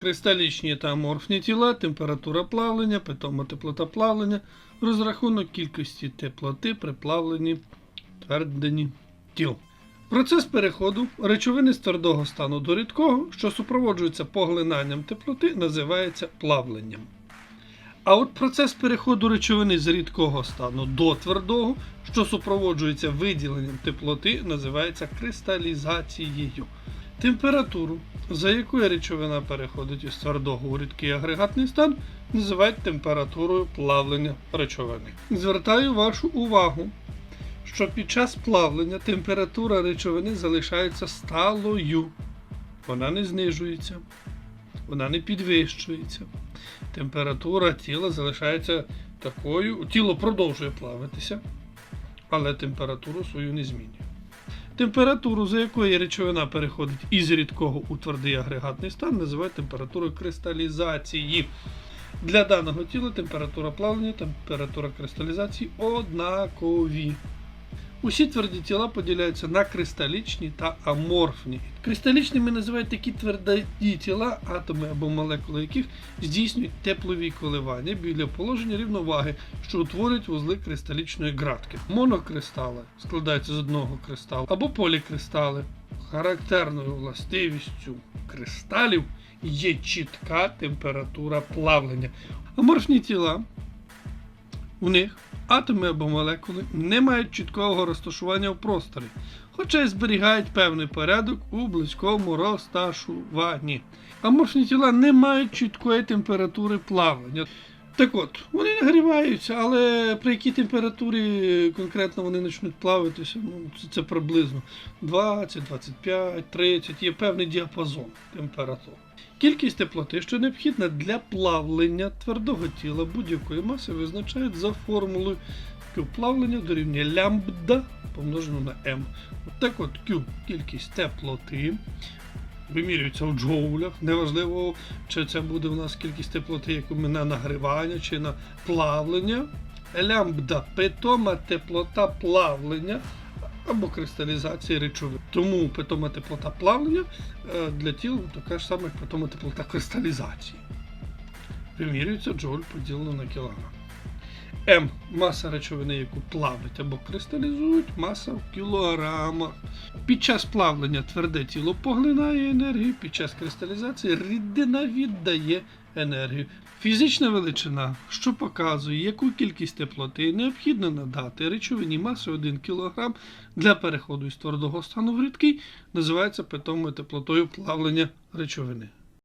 Кристалічні та аморфні тіла, температура плавлення, питома теплота плавлення, розрахунок кількості теплоти при плавленні твердені тіл. Процес переходу речовини з твердого стану до рідкого, що супроводжується поглинанням теплоти, називається плавленням. А от процес переходу речовини з рідкого стану до твердого, що супроводжується виділенням теплоти, називається кристалізацією. Температуру, за якою речовина переходить із твердого у рідкий агрегатний стан, називають температурою плавлення речовини. Звертаю вашу увагу, що під час плавлення температура речовини залишається сталою. Вона не знижується, вона не підвищується. Температура тіла залишається такою. Тіло продовжує плавитися, але температуру свою не змінює. Температуру, за якою речовина переходить із рідкого у твердий агрегатний стан, називають температурою кристалізації. Для даного тіла температура плавлення температура кристалізації однакові. Усі тверді тіла поділяються на кристалічні та аморфні. Кристалічними називають такі тверді тіла, атоми або молекули яких здійснюють теплові коливання біля положення рівноваги, що утворюють вузли кристалічної ґратки. Монокристали складаються з одного кристалу або полікристали. Характерною властивістю кристалів є чітка температура плавлення. Аморфні тіла у них атоми або молекули не мають чіткого розташування в просторі, хоча й зберігають певний порядок у близькому розташуванні. Аморфні тіла не мають чіткої температури плавлення. Так от, вони нагріваються, але при якій температурі конкретно вони почнуть плавитися, ну, це, це приблизно 20, 25, 30, є певний діапазон температур. Кількість теплоти, що необхідна для плавлення твердого тіла будь-якої маси, визначають за формулою Q плавлення дорівнює лямбда помножено на m. Так от Q кількість теплоти вимірюється в джоулях. Неважливо, чи це буде у нас кількість теплоти, яку ми на нагрівання чи на плавлення. Лямбда питома теплота плавлення або кристалізації речовин. Тому питома теплота плавлення е, для тіла така ж сама, як питома теплота кристалізації. Вимірюється джоуль поділено на кілограм. М маса речовини, яку плавить або кристалізують, маса в кілограмах. Під час плавлення тверде тіло поглинає енергію, під час кристалізації рідина віддає енергію. Фізична величина, що показує, яку кількість теплоти необхідно надати речовині маси 1 кг для переходу із твердого стану в рідкий, називається питомою теплотою плавлення речовини.